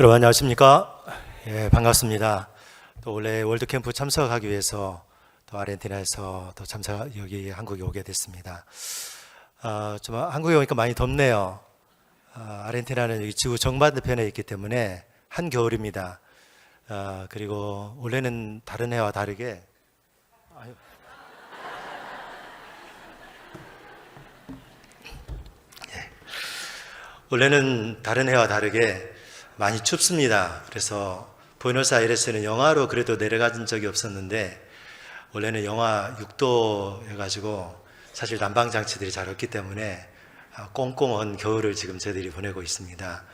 여러분 안녕하십니까? 예, 반갑습니다. 또 원래 월드 캠프 참석하기 위해서 또 아르헨티나에서 또 참석 여기 한국에 오게 됐습니다. 아, 좀 한국에 오니까 많이 덥네요. 아, 아르헨티나는 여기 지구 정반대편에 있기 때문에 한 겨울입니다. 아, 그리고 원래는 다른 해와 다르게. 예. 원래는 다른 해와 다르게 많이 춥습니다. 그래서 부에노스아이레스는 영하로 그래도 내려간 적이 없었는데 원래는 영하 6도여 가지고 사실 난방 장치들이 잘 없기 때문에 아, 꽁꽁한 겨울을 지금 저희들이 보내고 있습니다.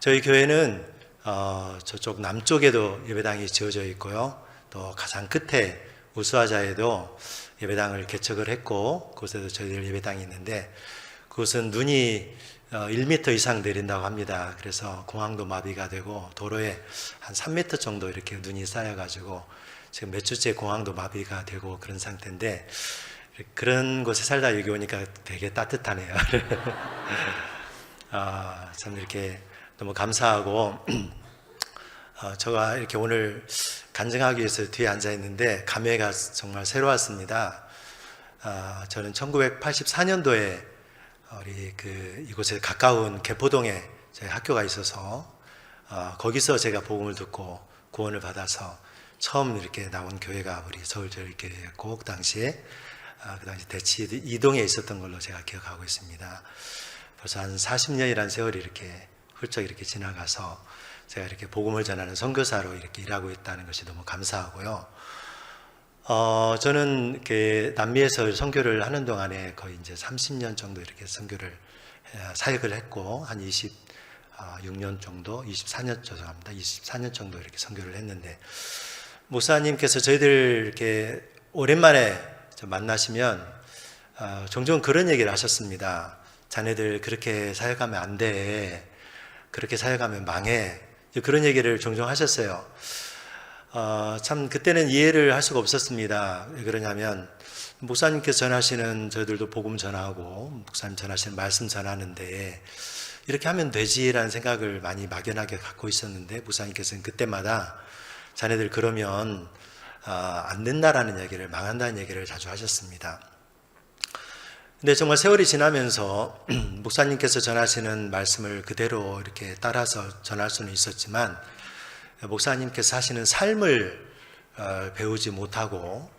저희 교회는 어, 저쪽 남쪽에도 예배당이 지어져 있고요. 또 가장 끝에 우수아자에도 예배당을 개척을 했고 그곳에도 저희들 예배당이 있는데 그곳은 눈이 어, 1m 이상 내린다고 합니다. 그래서 공항도 마비가 되고 도로에 한 3m 정도 이렇게 눈이 쌓여가지고 지금 몇 주째 공항도 마비가 되고 그런 상태인데 그런 곳에 살다 여기 오니까 되게 따뜻하네요. 아, 참 이렇게 너무 감사하고 어, 제가 이렇게 오늘 간증하기 위해서 뒤에 앉아 있는데 감회가 정말 새로웠습니다. 아, 저는 1984년도에 우리 그 이곳에 가까운 개포동에 저희 학교가 있어서 어, 거기서 제가 복음을 듣고 구원을 받아서 처음 이렇게 나온 교회가 우리 서울절교회였고 그 당시에 아, 그 당시 대치 이동에 있었던 걸로 제가 기억하고 있습니다. 벌써 한 40년이라는 세월이 이렇게 훌쩍 이렇게 지나가서 제가 이렇게 복음을 전하는 선교사로 이렇게 일하고 있다는 것이 너무 감사하고요. 어, 저는 남미에서 선교를 하는 동안에 거의 이제 30년 정도 이렇게 선교를 에, 사역을 했고 한 26년 정도, 24년 죄송합니다. 24년 정도 이렇게 선교를 했는데 목사님께서 저희들 이렇게 오랜만에 좀 만나시면 어, 종종 그런 얘기를 하셨습니다. 자네들 그렇게 사역하면 안 돼. 그렇게 사역하면 망해. 그런 얘기를 종종 하셨어요. 어, 참 그때는 이해를 할 수가 없었습니다. 왜 그러냐면 목사님께서 전하시는 저희들도 복음 전하고 목사님 전하시는 말씀 전하는데 이렇게 하면 되지라는 생각을 많이 막연하게 갖고 있었는데 목사님께서는 그때마다 자네들 그러면 어, 안 된다라는 얘기를 망한다는 얘기를 자주 하셨습니다. 근데 정말 세월이 지나면서 목사님께서 전하시는 말씀을 그대로 이렇게 따라서 전할 수는 있었지만 목사님께서 하시는 삶을 어, 배우지 못하고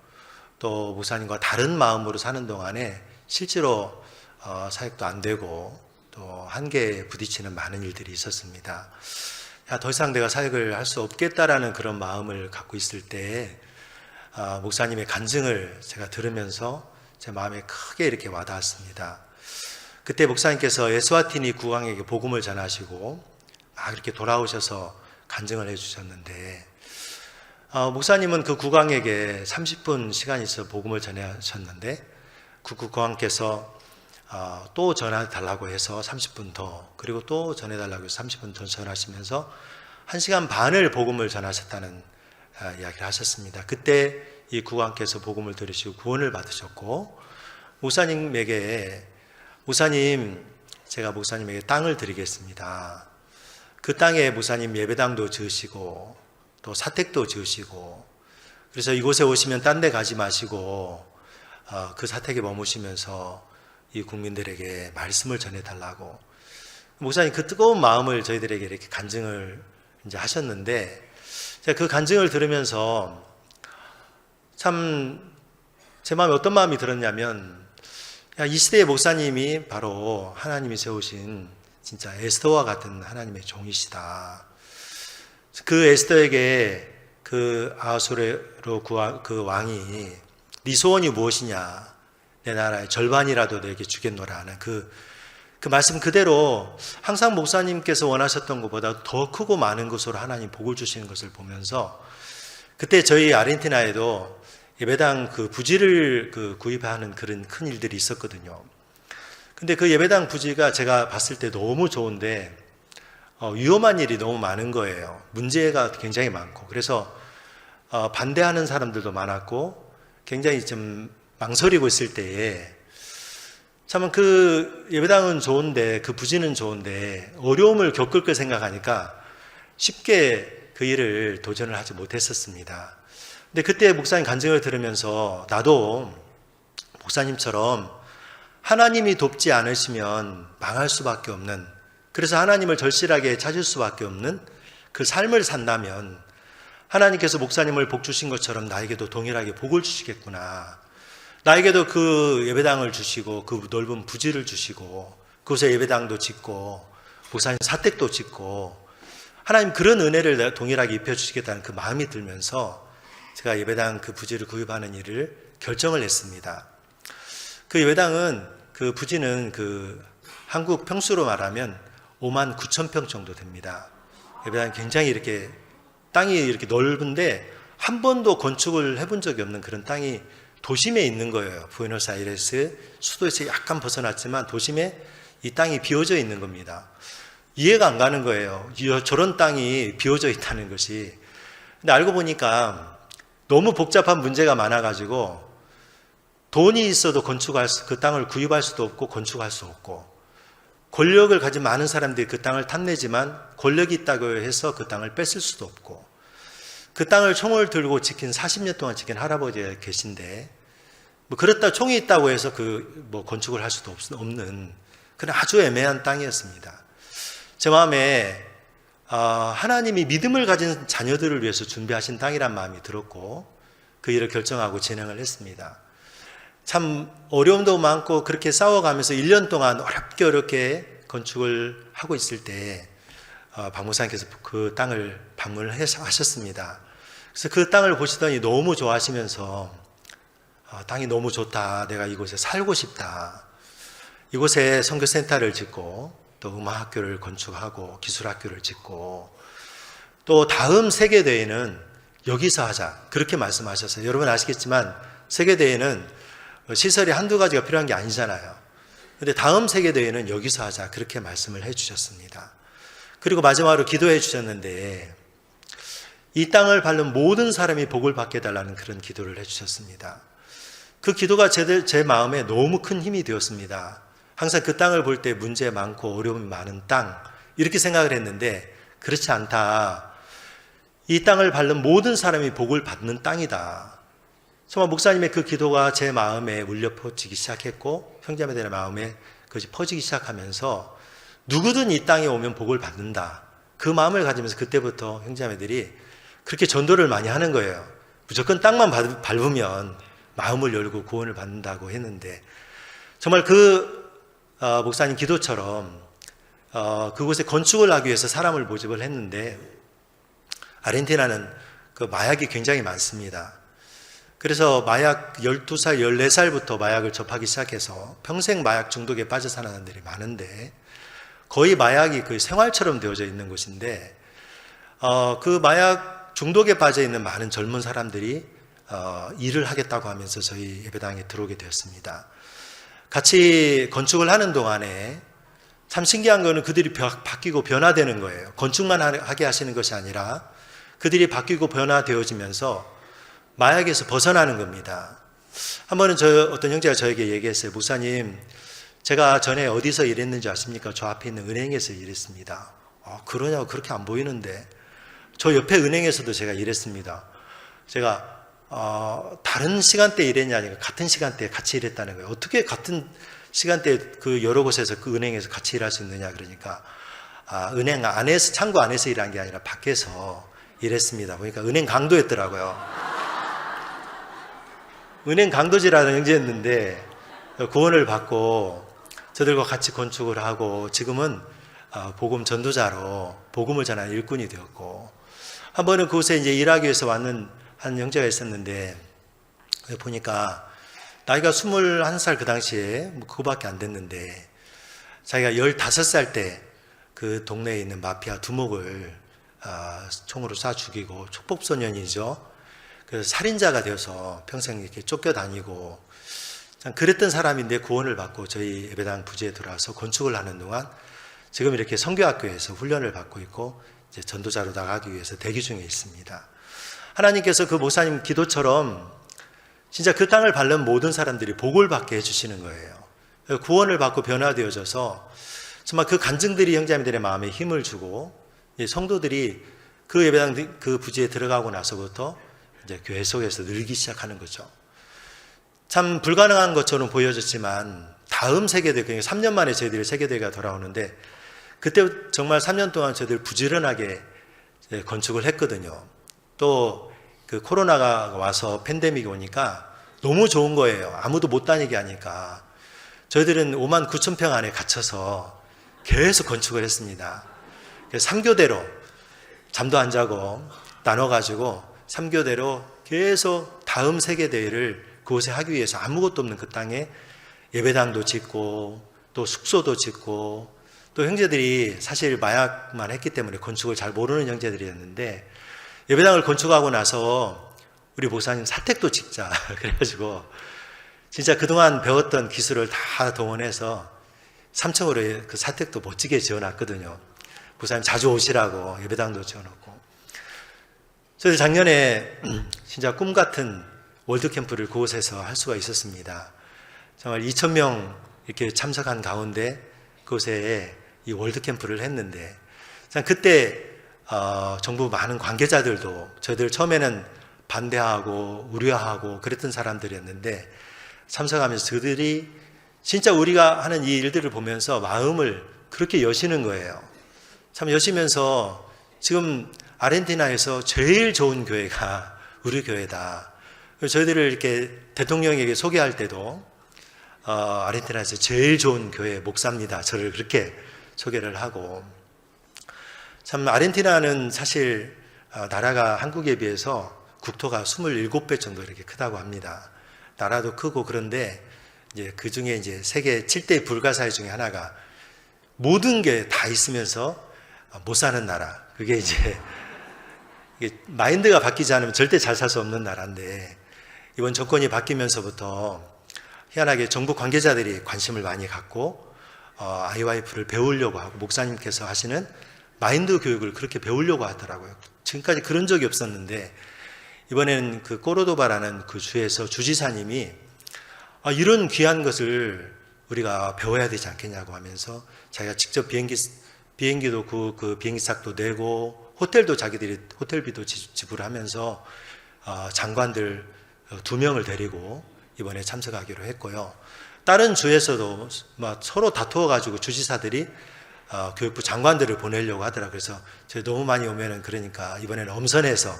또 목사님과 다른 마음으로 사는 동안에 실제로 어, 사역도 안 되고 또 한계에 부딪히는 많은 일들이 있었습니다. 야, 더 이상 내가 사역을 할 수 없겠다라는 그런 마음을 갖고 있을 때 어, 목사님의 간증을 제가 들으면서 제 마음에 크게 이렇게 와닿았습니다. 그때 목사님께서 에스와티니 국왕에게 복음을 전하시고 막 이렇게 돌아오셔서 간증을 해주셨는데 어, 목사님은 그 국왕에게 30분 시간이 있어 복음을 전하셨는데 그 국왕께서 어, 또 전해 달라고 해서 30분 더 그리고 또 전해 달라고 해서 30분 더 전하시면서 1시간 반을 복음을 전하셨다는 어, 이야기를 하셨습니다. 그때 이 국왕께서 복음을 들으시고 구원을 받으셨고 목사님에게 목사님 제가 목사님에게 땅을 드리겠습니다. 그 땅에 목사님 예배당도 지으시고 또 사택도 지으시고 그래서 이곳에 오시면 딴 데 가지 마시고 어, 그 사택에 머무시면서 이 국민들에게 말씀을 전해달라고. 목사님 그 뜨거운 마음을 저희들에게 이렇게 간증을 이제 하셨는데 제가 그 간증을 들으면서 참 제 마음에 어떤 마음이 들었냐면 야, 이 시대의 목사님이 바로 하나님이 세우신 진짜 에스더와 같은 하나님의 종이시다. 그 에스더에게 그 아수레로 그 왕이 네 소원이 무엇이냐? 내 나라의 절반이라도 내게 주겠노라 하는 그, 그 말씀 그대로 항상 목사님께서 원하셨던 것보다 더 크고 많은 것으로 하나님 복을 주시는 것을 보면서 그때 저희 아르헨티나에도 예배당 그 부지를 그 구입하는 그런 큰 일들이 있었거든요. 근데 그 예배당 부지가 제가 봤을 때 너무 좋은데 어, 위험한 일이 너무 많은 거예요. 문제가 굉장히 많고 그래서 어, 반대하는 사람들도 많았고 굉장히 좀 망설이고 있을 때에 참 그 예배당은 좋은데 그 부지는 좋은데 어려움을 겪을 거 생각하니까 쉽게 그 일을 도전을 하지 못했었습니다. 근데 그때 목사님 간증을 들으면서 나도 목사님처럼 하나님이 돕지 않으시면 망할 수밖에 없는 그래서 하나님을 절실하게 찾을 수밖에 없는 그 삶을 산다면 하나님께서 목사님을 복 주신 것처럼 나에게도 동일하게 복을 주시겠구나. 나에게도 그 예배당을 주시고 그 넓은 부지를 주시고 그곳에 예배당도 짓고 목사님 사택도 짓고 하나님 그런 은혜를 동일하게 입혀 주시겠다는 그 마음이 들면서 제가 예배당 그 부지를 구입하는 일을 결정을 했습니다. 그 예배당은 그 부지는 그 한국 평수로 말하면 5만 9천 평 정도 됩니다. 굉장히 이렇게 땅이 이렇게 넓은데 한 번도 건축을 해본 적이 없는 그런 땅이 도심에 있는 거예요. 부에노스아이레스 수도에서 약간 벗어났지만 도심에 이 땅이 비워져 있는 겁니다. 이해가 안 가는 거예요. 이- 저런 땅이 비워져 있다는 것이. 근데 알고 보니까 너무 복잡한 문제가 많아가지고 돈이 있어도 건축할 수, 그 땅을 구입할 수도 없고 건축할 수 없고 권력을 가진 많은 사람들이 그 땅을 탐내지만 권력이 있다고 해서 그 땅을 뺏을 수도 없고 그 땅을 총을 들고 지킨 40년 동안 지킨 할아버지가 계신데 뭐 그렇다 총이 있다고 해서 그 뭐 건축을 할 수도 없- 없는 그런 아주 애매한 땅이었습니다. 제 마음에 아, 하나님이 믿음을 가진 자녀들을 위해서 준비하신 땅이란 마음이 들었고 그 일을 결정하고 진행을 했습니다. 참 어려움도 많고 그렇게 싸워가면서 1년 동안 어렵게 어렵게 건축을 하고 있을 때 어, 박무사님께서 그 땅을 방문을 하셨습니다. 그래서 그 땅을 보시더니 너무 좋아하시면서 어, 땅이 너무 좋다. 내가 이곳에 살고 싶다. 이곳에 선교센터를 짓고 또 음악학교를 건축하고 기술학교를 짓고 또 다음 세계대회는 여기서 하자. 그렇게 말씀하셨어요. 여러분 아시겠지만 세계대회는 시설이 한두 가지가 필요한 게 아니잖아요. 근데 다음 세계대회는 여기서 하자. 그렇게 말씀을 해 주셨습니다. 그리고 마지막으로 기도해 주셨는데 이 땅을 밟는 모든 사람이 복을 받게 해달라는 그런 기도를 해 주셨습니다. 그 기도가 제, 제 마음에 너무 큰 힘이 되었습니다. 항상 그 땅을 볼 때 문제 많고 어려움이 많은 땅, 이렇게 생각을 했는데, 그렇지 않다. 이 땅을 밟는 모든 사람이 복을 받는 땅이다. 정말 목사님의 그 기도가 제 마음에 울려 퍼지기 시작했고, 형제자매들의 마음에 그것이 퍼지기 시작하면서, 누구든 이 땅에 오면 복을 받는다. 그 마음을 가지면서 그때부터 형제자매들이 그렇게 전도를 많이 하는 거예요. 무조건 땅만 밟- 밟으면 마음을 열고 구원을 받는다고 했는데 정말 그 어, 목사님 기도처럼 어, 그곳에 건축을 하기 위해서 사람을 모집을 했는데 아르헨티나는 그 마약이 굉장히 많습니다. 그래서 마약 12살, 14살부터 마약을 접하기 시작해서 평생 마약 중독에 빠져 사는 사람들이 많은데 거의 마약이 그 생활처럼 되어져 있는 곳인데 어, 그 마약 중독에 빠져 있는 많은 젊은 사람들이 어, 일을 하겠다고 하면서 저희 예배당에 들어오게 되었습니다. 같이 건축을 하는 동안에 참 신기한 거는 그들이 벼- 바뀌고 변화되는 거예요. 건축만 하- 하게 하시는 것이 아니라 그들이 바뀌고 변화되어지면서 마약에서 벗어나는 겁니다. 한 번은 저 어떤 형제가 저에게 얘기했어요. 목사님, 제가 전에 어디서 일했는지 아십니까? 저 앞에 있는 은행에서 일했습니다. 아, 그러냐고 그렇게 안 보이는데 저 옆에 은행에서도 제가 일했습니다. 제가 어, 다른 시간대에 일했냐 아니면 같은 시간대에 같이 일했다는 거예요. 어떻게 같은 시간대에 그 여러 곳에서 그 은행에서 같이 일할 수 있느냐 그러니까 아, 은행 안에서 창구 안에서 일한 게 아니라 밖에서 일했습니다. 보니까 은행 강도였더라고요. 은행 강도지라는 형제였는데 구원을 받고 저들과 같이 건축을 하고 지금은 어, 복음 전도자로 복음을 전하는 일꾼이 되었고 한 번은 그곳에 이제 일하기 위해서 왔는 한 형제가 있었는데 보니까 나이가 21살 그 당시에 뭐 그거밖에 안 됐는데 자기가 15살 때 그 동네에 있는 마피아 두목을 아, 총으로 쏴 죽이고 촉법소년이죠. 그래서 살인자가 되어서 평생 이렇게 쫓겨다니고 참 그랬던 사람인데 구원을 받고 저희 예배당 부지에 들어와서 건축을 하는 동안 지금 이렇게 성교학교에서 훈련을 받고 있고 이제 전도자로 나가기 위해서 대기 중에 있습니다. 하나님께서 그 목사님 기도처럼 진짜 그 땅을 밟는 모든 사람들이 복을 받게 해주시는 거예요. 구원을 받고 변화되어져서 정말 그 간증들이 형제님들의 마음에 힘을 주고 이 성도들이 그 예배당 그 부지에 들어가고 나서부터 이제 교회 속에서 늘기 시작하는 거죠. 참 불가능한 것처럼 보여졌지만 다음 세계대, 그러니까 3년 만에 저희들이 세계대회가 돌아오는데 그때 정말 3년 동안 저희들 부지런하게 건축을 했거든요. 또 그 코로나가 와서 팬데믹이 오니까 너무 좋은 거예요. 아무도 못 다니게 하니까. 저희들은 5만 9천 평 안에 갇혀서 계속 건축을 했습니다. 그래서 3교대로 잠도 안 자고 나눠가지고 3교대로 계속 다음 세계대회를 그곳에 하기 위해서 아무것도 없는 그 땅에 예배당도 짓고 또 숙소도 짓고 또 형제들이 사실 마약만 했기 때문에 건축을 잘 모르는 형제들이었는데 예배당을 건축하고 나서 우리 목사님 사택도 짓자 그래가지고 진짜 그동안 배웠던 기술을 다 동원해서 3층으로 그 사택도 멋지게 지어놨거든요. 목사님 자주 오시라고 예배당도 지어놓고 저희 작년에 진짜 꿈 같은 월드 캠프를 그곳에서 할 수가 있었습니다. 정말 2천 명 이렇게 참석한 가운데 그곳에 이 월드 캠프를 했는데 참 그때 어, 정부 많은 관계자들도 저희들 처음에는 반대하고 우려하고 그랬던 사람들이었는데 참석하면서 그들이 진짜 우리가 하는 이 일들을 보면서 마음을 그렇게 여시는 거예요. 참 여시면서 지금 아르헨티나에서 제일 좋은 교회가 우리 교회다. 저희들을 이렇게 대통령에게 소개할 때도 어, 아르헨티나에서 제일 좋은 교회 목사입니다. 저를 그렇게 소개를 하고 참 아르헨티나는 사실 어, 나라가 한국에 비해서 국토가 27배 정도 이렇게 크다고 합니다. 나라도 크고 그런데 이제 그 중에 이제 세계 7대 불가사의 중에 하나가 모든 게 다 있으면서 못 사는 나라. 그게 이제 마인드가 바뀌지 않으면 절대 잘 살 수 없는 나라인데 이번 정권이 바뀌면서부터 희한하게 정부 관계자들이 관심을 많이 갖고 어, IYF를 배우려고 하고 목사님께서 하시는 마인드 교육을 그렇게 배우려고 하더라고요. 지금까지 그런 적이 없었는데 이번에는 그 꼬로도바라는 그 주에서 주지사님이 아, 이런 귀한 것을 우리가 배워야 되지 않겠냐고 하면서 자기가 직접 비행기 비행기도 그, 그 비행기 싹도 내고 호텔도 자기들이 호텔비도 지- 지불하면서 어, 장관들 어, 두 명을 데리고 이번에 참석하기로 했고요. 다른 주에서도 막 서로 다투어가지고 주지사들이 어, 교육부 장관들을 보내려고 하더라. 그래서 저희 너무 많이 오면은 그러니까 이번에는 엄선해서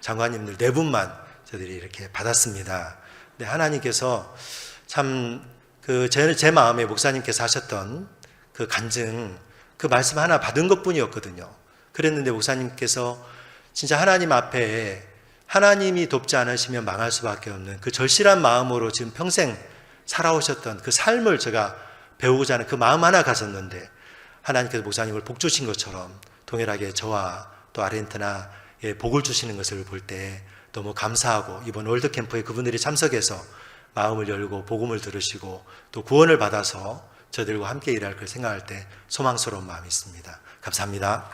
장관님들 네 분만 저들이 이렇게 받았습니다. 근데 하나님께서 참 그 제 제 마음에 목사님께서 하셨던 그 간증 그 말씀 하나 받은 것 뿐이었거든요. 그랬는데 목사님께서 진짜 하나님 앞에 하나님이 돕지 않으시면 망할 수밖에 없는 그 절실한 마음으로 지금 평생 살아오셨던 그 삶을 제가 배우고자 하는 그 마음 하나 가졌는데 하나님께서 목사님을 복 주신 것처럼 동일하게 저와 또 아르헨티나에 복을 주시는 것을 볼 때 너무 감사하고 이번 월드 캠프에 그분들이 참석해서 마음을 열고 복음을 들으시고 또 구원을 받아서 저들과 함께 일할 걸 생각할 때 소망스러운 마음이 있습니다. 감사합니다.